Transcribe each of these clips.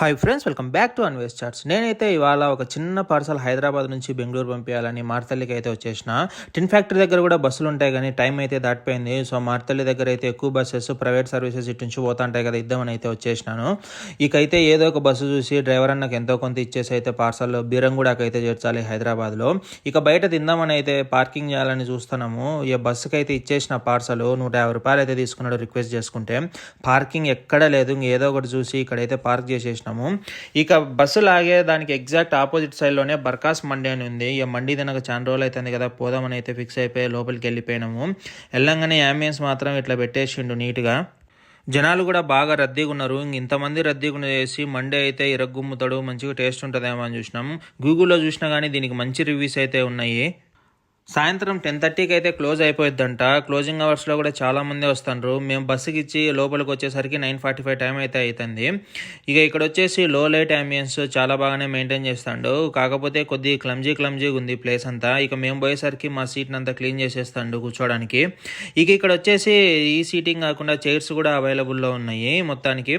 Hi friends welcome back to Anvesh chats నేనైతే ఇవాళ ఒక చిన్న పార్సల్ హైదరాబాద్ నుంచి బెంగళూరు పంపించాలని మార్తల్లికి అయితే వచ్చేసిన. టిన్ ఫ్యాక్టరీ దగ్గర కూడా బస్సులు ఉంటాయి కానీ టైం అయితే దాటిపోయింది. సో మార్తల్లి దగ్గర అయితే ఎక్కువ బస్సెస్ ప్రైవేట్ సర్వీసెస్ ఇటు నుంచి పోతా ఉంటాయి కదా ఇద్దామని అయితే వచ్చేసినాను. ఇకైతే ఏదో ఒక బస్సు చూసి డ్రైవర్ అన్నకు ఎంతో కొంత ఇచ్చేసి అయితే పార్సల్ బీరంగూడకి అయితే చేర్చాలి హైదరాబాద్లో. ఇక బయట తిందామని అయితే పార్కింగ్ చేయాలని చూస్తున్నాము. ఈ బస్సుకి అయితే ఇచ్చేసిన పార్సల్ నూట యాభై రూపాయలు అయితే తీసుకున్నాడు రిక్వెస్ట్ చేసుకుంటే. పార్కింగ్ ఎక్కడ లేదు ఏదో ఒకటి చూసి ఇక్కడైతే పార్క్ చేసేసినాము ఇక బస్సు లాగే దానికి ఎగ్జాక్ట్ ఆపోజిట్ సైడ్లోనే బర్కాస్ మండి అని ఉంది. ఇక మండి తినక చాలా రోజులు అవుతుంది కదా పోదామని అయితే ఫిక్స్ అయిపోయి లోపలికి వెళ్ళిపోయినాము. వెళ్ళంగానే అంబులెన్స్ మాత్రం ఇట్లా పెట్టేసిండు నీట్గా. జనాలు కూడా బాగా రద్దీగా ఉన్నారు. ఇంతమంది రద్దీగా చేసి మండే అయితే ఇరగ్గుమ్ముతాడు మంచిగా టేస్ట్ ఉంటుందేమో అని చూసినాం గూగుల్లో చూసినా కానీ దీనికి మంచి రివ్యూస్ అయితే ఉన్నాయి. సాయంత్రం టెన్ థర్టీకి అయితే క్లోజ్ అయిపోయిద్దంట. క్లోజింగ్ అవర్స్లో కూడా చాలామంది వస్తారు మేము బస్సుకి ఇచ్చి లోపలికి వచ్చేసరికి నైన్ ఫార్టీ ఫైవ్ టైం అయితే అవుతుంది ఇక ఇక్కడ వచ్చేసి లో లైట్ అంబియన్స్ చాలా బాగానే మెయింటైన్ చేస్తాడు. కాకపోతే కొద్ది క్లమ్జీ క్లమ్జీగా ఉంది ప్లేస్ అంతా. ఇక మేము పోయేసరికి మా సీట్ని అంతా క్లీన్ చేసేస్తాడు కూర్చోడానికి. ఇక ఇక్కడ వచ్చేసి ఈ సీటింగ్ కాకుండా చైర్స్ కూడా అవైలబుల్లో ఉన్నాయి మొత్తానికి.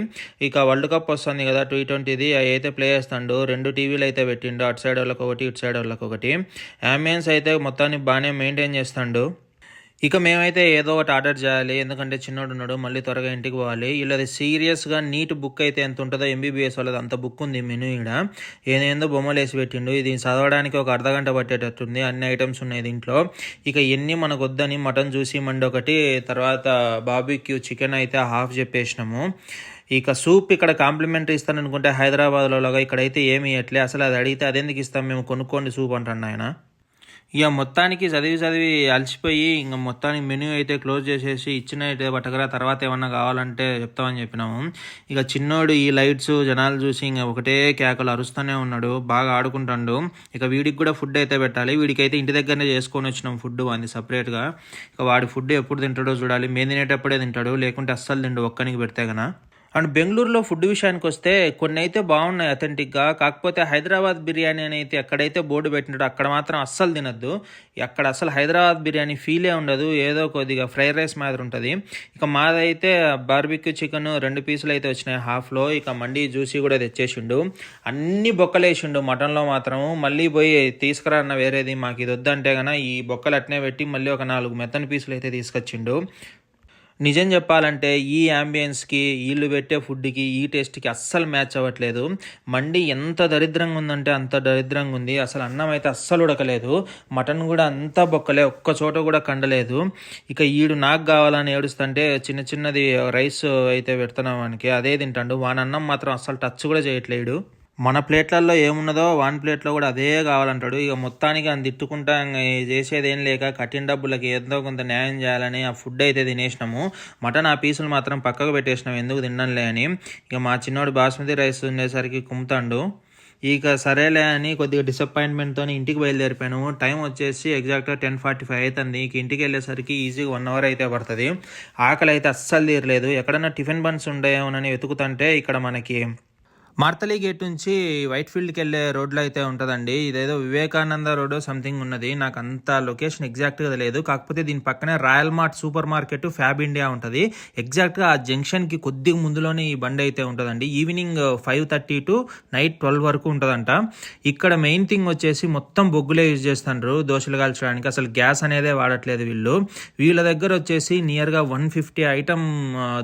ఇక వరల్డ్ కప్ వస్తుంది కదా టీ ట్వంటీది. అవి అయితే ప్లే చేస్తాడు. రెండు టీవీలు అయితే పెట్టిండు. అటు సైడ్ వాళ్ళకి ఒకటి ఇటు సైడ్ వాళ్ళకి ఒకటి అంబియన్స్ అయితే మొత్తాన్ని బాగానే మెయింటైన్ చేస్తాడు. ఇక మేమైతే ఏదో ఒకటి ఆర్డర్ చేయాలి ఎందుకంటే చిన్నోడు ఉన్నాడు మళ్ళీ త్వరగా ఇంటికి పోవాలి. వీళ్ళది సీరియస్గా నీట్ బుక్ అయితే ఎంత ఉంటుందో ఎంబీబీఎస్ వాళ్ళది అంత బుక్ ఉంది మెనూ ఇక్కడ ఏదేందో బొమ్మలు వేసి పెట్టిండు. ఇది చదవడానికి ఒక అర్ధగంట పట్టేటట్టుంది. అన్ని ఐటమ్స్ ఉన్నాయి దీంట్లో. ఇక ఎన్ని మనకు వద్దని మటన్ చూసి మండి ఒకటి తర్వాత బాబీక్యూ చికెన్ అయితే హాఫ్ చెప్పేసినాము. ఇక సూప్ ఇక్కడ కాంప్లిమెంటరీ ఇస్తాను అనుకుంటే హైదరాబాద్లో లాగా ఇక్కడైతే ఏమి ఇవ్వట్లే అసలు అది అడిగితే అదెందుకు ఇస్తాం? మేము కొనుక్కోండి సూప్ అంటాను ఆయన ఇక మొత్తానికి చదివి చదివి అలసిపోయి ఇంకా మొత్తానికి మెనూ అయితే క్లోజ్ చేసేసి ఇచ్చిన అయితే పట్టకరా తర్వాత ఏమన్నా కావాలంటే చెప్తామని చెప్పినాము. ఇక చిన్నోడు ఈ లైట్స్ జనాలు చూసి ఇంకా ఒకటే కేకలు అరుస్తూనే ఉన్నాడు బాగా ఆడుకుంటాడు. ఇక వీడికి కూడా ఫుడ్ అయితే పెట్టాలి. వీడికి అయితే ఇంటి దగ్గరనే చేసుకొని వచ్చినాం ఫుడ్ వాడిని సపరేట్గా ఇక వాడి ఫుడ్ ఎప్పుడు తింటాడో చూడాలి. మేము తినేటప్పుడే తింటాడు. లేకుంటే అస్సలు తిండు ఒక్కనికి పెడితే గనా. అండ్ బెంగళూరులో ఫుడ్ విషయానికి వస్తే కొన్ని అయితే బాగున్నాయి అథెంటిక్గా కాకపోతే హైదరాబాద్ బిర్యానీ అని అయితే ఎక్కడైతే బోర్డు పెట్టినాడో అక్కడ మాత్రం అస్సలు తినద్దు. అక్కడ అసలు హైదరాబాద్ బిర్యానీ ఫీలే ఉండదు. ఏదో కొద్దిగా ఫ్రైడ్ రైస్ మాదిరి ఉంటుంది. ఇక మాదైతే బార్బిక్యూ చికెన్ రెండు పీసులు అయితే వచ్చినాయి. హాఫ్లో ఇక మండి జ్యూసీ కూడా తెచ్చేసిండు. అన్ని బొక్కలేసిండు మటన్లో మాత్రం. మళ్ళీ పోయి తీసుకురా అన్న వేరేది మాకు ఇది వద్దంటే కనుక ఈ బొక్కలు అట్నే పెట్టి మళ్ళీ ఒక నాలుగు మెత్తని పీసులు అయితే తీసుకొచ్చిండు. నిజం చెప్పాలంటే ఈ అంబియన్స్కి వీళ్ళు పెట్టే ఫుడ్కి ఈ టేస్ట్కి అస్సలు మ్యాచ్ అవ్వట్లేదు. మండి ఎంత దరిద్రంగా ఉందంటే అంత దరిద్రంగా ఉంది. అసలు అన్నం అయితే అస్సలు ఉడకలేదు. మటన్ కూడా అంతా బొక్కలే ఒక్క చోట కూడా కండలేదు. ఇక ఈడు నాకు కావాలని ఏడుస్తుంటే చిన్న చిన్నది రైస్ అయితే పెడుతున్నాం వానికి. అదే తింటాడు. వానన్నం అన్నం మాత్రం అస్సలు టచ్ కూడా చేయట్లేడు. మన ప్లేట్లలో ఏమున్నదో వాన్ ప్లేట్లో కూడా అదే కావాలంటాడు. ఇక మొత్తానికి అని తిట్టుకుంటా చేసేది ఏం లేక కఠిన డబ్బులకి ఎంతో కొంత న్యాయం చేయాలని ఆ ఫుడ్ అయితే తినేసినాము. మటన్ ఆ పీసులు మాత్రం పక్కకు పెట్టేసినాం. ఎందుకు తినడంలే అని. ఇక మా చిన్నోడు బాస్మతి రైస్ ఉండేసరికి కుమ్ముతాడు. ఇక సరేలే అని కొద్దిగా డిసప్పాయింట్మెంట్తో ఇంటికి బయలుదేరిపోయాను. టైం వచ్చేసి ఎగ్జాక్ట్గా టెన్ ఫార్టీ ఫైవ్ అవుతుంది ఇక ఇంటికి వెళ్ళేసరికి ఈజీగా వన్ అవర్ అయితే పడుతుంది. ఆకలి అయితే అస్సలు తీరలేదు. ఎక్కడన్నా టిఫిన్ బన్స్ ఉండేమోనని వెతుకుతుంటే ఇక్కడ మనకి మార్తలి గేట్ నుంచి వైట్ ఫీల్డ్కి వెళ్ళే రోడ్లో అయితే ఉంటుందండి. ఇదేదో వివేకానంద రోడ్ సంథింగ్ ఉన్నది. నాకు అంత లొకేషన్ ఎగ్జాక్ట్గా లేదు కాకపోతే దీని పక్కనే Royal Mart super market Fab India ఉంటుంది. ఎగ్జాక్ట్గా ఆ జంక్షన్కి కొద్దిగా ముందులోనే ఈ బండి అయితే ఉంటుందండి. Evening five thirty to night twelve వరకు ఉంటుందంట. ఇక్కడ మెయిన్ థింగ్ వచ్చేసి మొత్తం బొగ్గులే యూజ్ చేస్తుండ్రు దోశలు కాల్చడానికి. అసలు గ్యాస్ అనేదే వాడట్లేదు వీళ్ళు. వీళ్ళ దగ్గర వచ్చేసి నియర్గా వన్ ఫిఫ్టీ ఐటమ్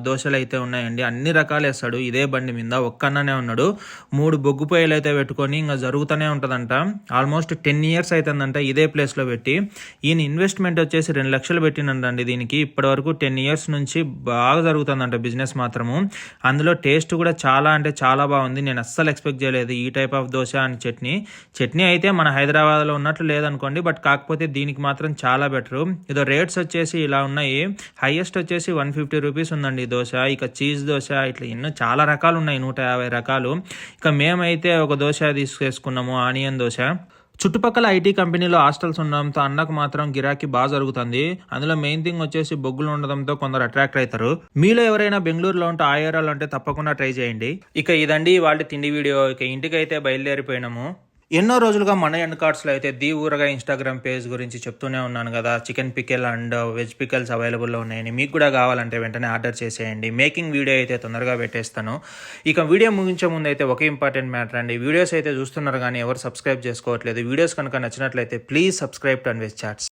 దోశలు అయితే ఉన్నాయండి. అన్ని రకాలు వేస్తాడు ఇదే బండి మీద. ఒక్కన్ననే ఉన్నాడు. మూడు బొగ్గు పొయ్యలు అయితే పెట్టుకొని ఇంకా జరుగుతూనే ఉంటుందంట. ఆల్మోస్ట్ టెన్ ఇయర్స్ అవుతుందంట ఇదే ప్లేస్లో పెట్టి. ఈయన ఇన్వెస్ట్మెంట్ వచ్చేసి రెండు లక్షలు పెట్టినండి దీనికి. ఇప్పటి వరకు టెన్ ఇయర్స్ నుంచి బాగా జరుగుతుందంట బిజినెస్ మాత్రము. అందులో టేస్ట్ కూడా చాలా అంటే చాలా బాగుంది. నేను అస్సలు ఎక్స్పెక్ట్ చేయలేదు ఈ type of dosa and chutney. Chutney అయితే మన హైదరాబాద్లో ఉన్నట్లు లేదనుకోండి బట్ కాకపోతే దీనికి మాత్రం చాలా బెటరు ఇదో రేట్స్ వచ్చేసి ఇలా ఉన్నాయి. హైయెస్ట్ వచ్చేసి వన్ ఫిఫ్టీ రూపీస్ ఉందండి దోశ. ఇక చీజ్ దోశ ఇట్లా ఎన్నో చాలా రకాలు ఉన్నాయి. నూట యాభై రకాలు. ఇక మేమైతే ఒక దోశ తీసుకేసుకున్నాము ఆనియన్ దోశ. చుట్టుపక్కల ఐటీ కంపెనీలో హాస్టల్స్ ఉండడంతో అన్నకు మాత్రం గిరాకీ బాగా జరుగుతుంది. అందులో మెయిన్ థింగ్ వచ్చేసి బొగ్గులు ఉండడంతో కొందరు అట్రాక్ట్ అవుతారు మీలో ఎవరైనా బెంగళూరులో ఉంటే ఆ ఏరియాలో ఉంటే తప్పకుండా ట్రై చేయండి. ఇక ఇదండి వాళ్ళ తిండి వీడియో. ఇక ఇంటికి అయితే బయలుదేరిపోయినాము. ఎన్నో రోజులుగా మన ఎండ్ కార్డ్స్లో అయితే ది ఊరగా ఇన్స్టాగ్రామ్ పేజ్ గురించి చెప్తూనే ఉన్నాను కదా. Chicken pickle and veg pickles అవైలబుల్లో ఉన్నాయని మీకు కూడా కావాలంటే వెంటనే ఆర్డర్ చేసేయండి. మేకింగ్ వీడియో అయితే తొందరగా పెట్టేస్తాను. ఇక వీడియో ముగించే ముందు అయితే ఒక ఇంపార్టెంట్ మ్యాటర్ అండి. వీడియోస్ అయితే చూస్తున్నారు కానీ ఎవరు సబ్స్క్రైబ్ చేసుకోవట్లేదు. వీడియోస్ కనుక నచ్చినట్లయితే please subscribe to Anvesh chats.